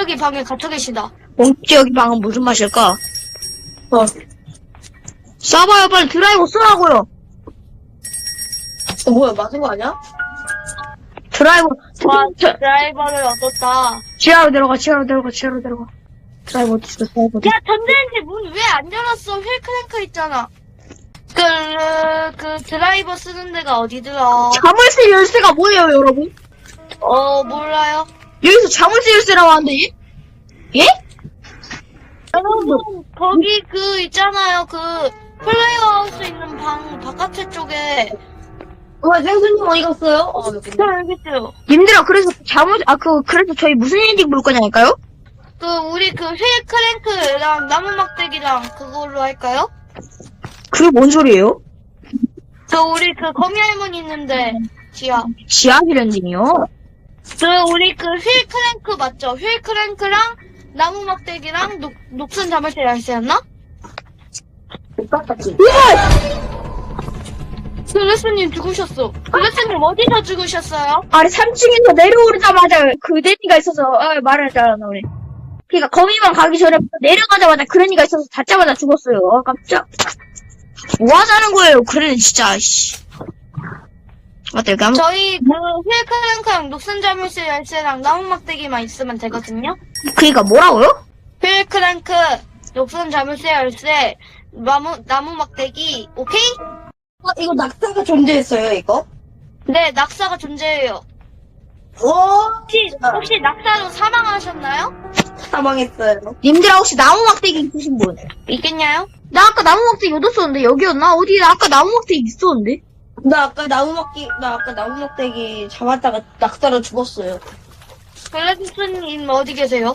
여기 방에 갇혀 계시다. 몽키 여기 방은 무슨 맛일까? 어. 쏴봐요, 빨리 드라이버 쏘라고요. 어, 뭐야, 맞은 거 아니야? 드라이버, 와, 저- 드라이버를 얻었다. 지하로 들어가, 지하로 들어가, 지하로 들어가. 드라이버 어딨어, 드라이버 어딨어. 야, 전자레인지 문 왜 안 열었어? 휠크랭크 있잖아. 그, 그, 드라이버 쓰는 데가 어디더라? 자물쇠 열쇠가 뭐예요, 여러분? 어, 몰라요. 여기서 자물쇠 열쇠라고 하는데, 예? 예? 여러분, 거기 그 있잖아요. 그, 플레이어하우스 있는 방 바깥에 쪽에. 와, 생수님 어디 갔어요? 어, 여기. 저 여기 있어요. 님들아, 그래서 자물, 아, 그, 그래서 저희 무슨 엔딩 볼 거냐니까요? 그, 우리 그 휠 크랭크랑 나무 막대기랑 그걸로 할까요? 그게 뭔 소리예요? 저 우리 그 거미 할머니 있는데, 지하. 지하실 엔딩이요? 그 우리 그 휠 크랭크 맞죠? 휠 크랭크랑 나무 막대기랑 녹, 녹슨 자물쇠? 똑같았지. 글래스님 죽으셨어. 글래스님 어디서 죽으셨어요? 아래 3층에서 내려오자마자 그 데니가 있어서, 아, 말하잖아, 우리. 그니까, 거미만 가기 전에 내려가자마자 그레니가 있어서 닿자마자 죽었어요. 아, 깜짝. 뭐 하자는 거예요, 그레니 진짜, 씨. 번. 저희 그 휠크랭크랑 녹슨 자물쇠 열쇠랑 나무 막대기만 있으면 되거든요. 그니까, 뭐라고요? 휠크랭크, 녹슨 자물쇠 열쇠, 나무, 나무 막대기, 오케이? 어, 이거 낙타가 존재했어요, 이거? 네, 낙사가 존재해요. 오! 혹시, 혹시 낙사로 사망하셨나요? 사망했어요. 님들아, 혹시 나무 막대기 있으신 분? 있겠냐요? 나 아까 나무 막대기 얻었었는데, 여기였나? 어디, 나 아까 나무 막대기 있었는데? 나 아까 나무 막기, 나 아까 나무 막대기 잡았다가 낙타로 죽었어요. 글래스님 어디 계세요?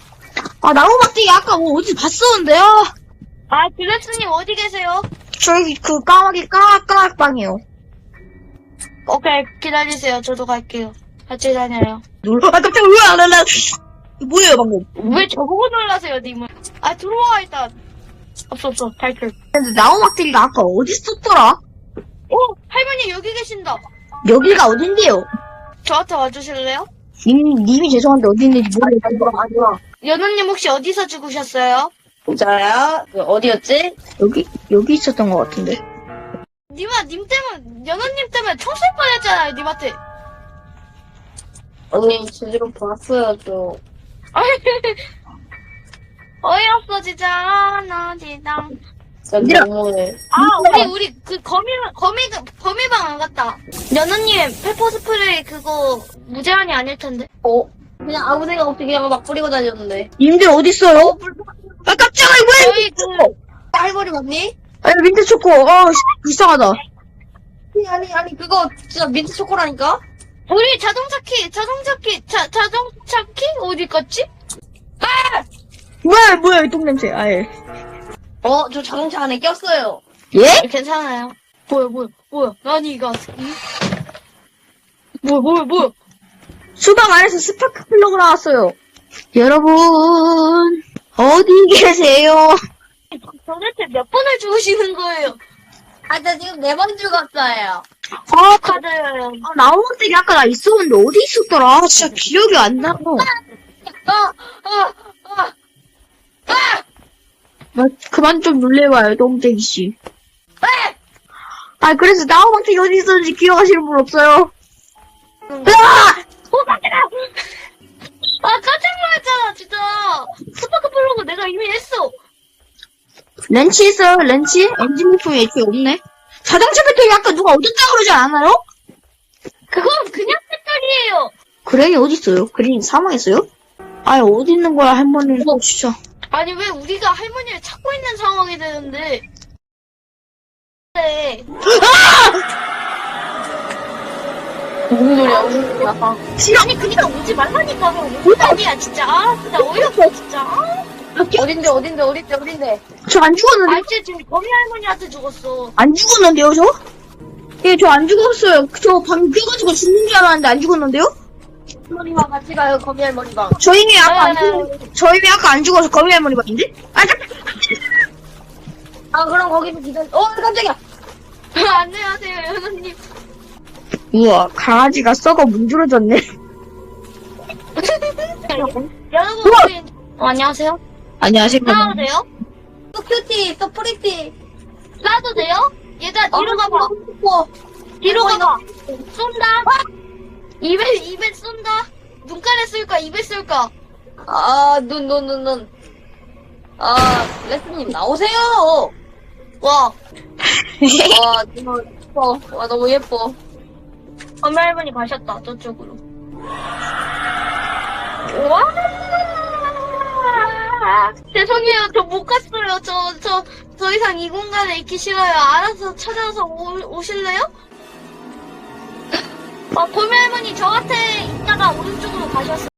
아, 나무 막대기 아까 뭐 어디 봤었는데, 아. 아, 글래스님 어디 계세요? 저기 그 까마귀 까악까악방이요. 오케이, 기다리세요. 저도 갈게요. 같이 다녀요. 놀러, 아, 깜짝이야, 왜 안, 나, 이거 뭐예요, 방금? 왜 저보고 놀라세요, 님은? 아, 들어와, 일단. 없어, 없어. 탈출. 근데 나무 막대기가 아까 어디 있었더라? 오! 할머니 여기 계신다. 여기가 어딘데요? 저한테 와주실래요? 님, 님이 죄송한데 어디 있는지 모르겠어요. 연우님 혹시 어디서 죽으셨어요? 자야, 그 어디였지? 여기, 여기 있었던 것 같은데. 님아, 님 때문에, 연우님 때문에 총 쏠 뻔했잖아요, 님한테. 언니, 제대로 봤어요, 저. 어이없어, 진짜. 나, 진짜. 진짜. 너무해. 아, 우리, 우리, 그, 거미, 거미, 거미방 안 갔다. 연우님, 페퍼 스프레이 그거, 무제한이 아닐 텐데. 어? 그냥 아무 생각 없이 그냥 막 뿌리고 다녔는데. 님들 어디 있어요? 아, 깜짝이야, 뭐야! 저희 그, 할머니 맞니? 아, 민트 초코, 어, 씨, 불쌍하다. 아니, 아니, 아니, 그거 진짜 민트 초코라니까? 우리 자동차 키, 자동차 키, 자, 자동차 키? 어디 갔지? 뭐야, 뭐야, 이 똥냄새, 아예. 어, 저 자동차 안에 꼈어요. 예? 괜찮아요. 뭐야, 뭐야, 뭐야. 아니, 이거, 응? 뭐야, 뭐야, 뭐야. 수박 안에서 스파크 플러그 나왔어요. 여러분, 어디 계세요? 도대체 몇 번을 죽으시는 거예요? 아, 저 지금 네 번 죽었어요. 아, 가, 축하드려요. 아, 나무 막대기 아까 나 있었는데 어디 있었더라? 아, 진짜 기억이 안 나. 아, 아, 아. 아, 그만 좀 놀래봐요, 똥쟁이 씨. 아, 그래서 막대기 어디 있었는지 기억하시는 분 없어요? 으아! 오, 깜짝이야! 아, 깜짝 놀랐잖아, 진짜. 스파크 플러그 내가 이미 했어. 렌치 있어요, 렌치? 엔진 부품이 애초에 없네. 자동차 배터리 아까 누가 얻었다 그러지 않았나요? 그건 그냥 배터리예요. 그랜이 어디 있어요? 그랜이 사망했어요? 아니, 어디 있는 거야, 할머니. 어, 진짜. 아니, 왜 우리가 할머니를 찾고 있는 상황이 되는데. 네. 무슨 소리야, 무슨 소리야. 싫어. 아니, 그니까 오지 말라니까. 뭘 아니야, 진짜. 아, 진짜 어이없어, 진짜. 아, 어딘데, 어딘데, 어딘데, 어딘데. 저 안 죽었는데? 알지? 지금 거미 할머니한테 죽었어. 안 죽었는데요, 저? 예, 저 안 죽었어요. 저 방금 깨가지고 죽는 줄 알았는데 안 죽었는데요? 할머니와 같이 가요, 거미 할머니방. 저희는 아까 안 네. 죽었, 저희는 아까 안 죽어서 거미 할머니 봤는데? 아, 잠깐! 아, 그럼 거기서 기다려. 어, 깜짝이야. 안녕하세요, 연우님. 우와, 강아지가 썩어 문드러졌네. 여러분, 우리 어, 안녕하세요. 안녕하십니까. 싸워도 돼요? 또 큐티, 또 프리티. 싸도 돼요? 얘들아, 뒤로 가봐. 뭐, 뒤로 가봐. 쏜다. 입에, 입에 쏜다. 눈깔에 쏠까, 입에 쏠까? 아, 눈, 눈, 눈, 눈. 아, 레스님 나오세요. 와, 와, 너무 예뻐. 와, 너무 예뻐. 엄마 할머니 가셨다, 저쪽으로. 와! 죄송해요, 저 못 갔어요. 저, 저, 더 이상 이 공간에 있기 싫어요. 알아서 찾아서 오, 오실래요? 아, 보미 할머니 저한테 있다가 오른쪽으로 가셨어요.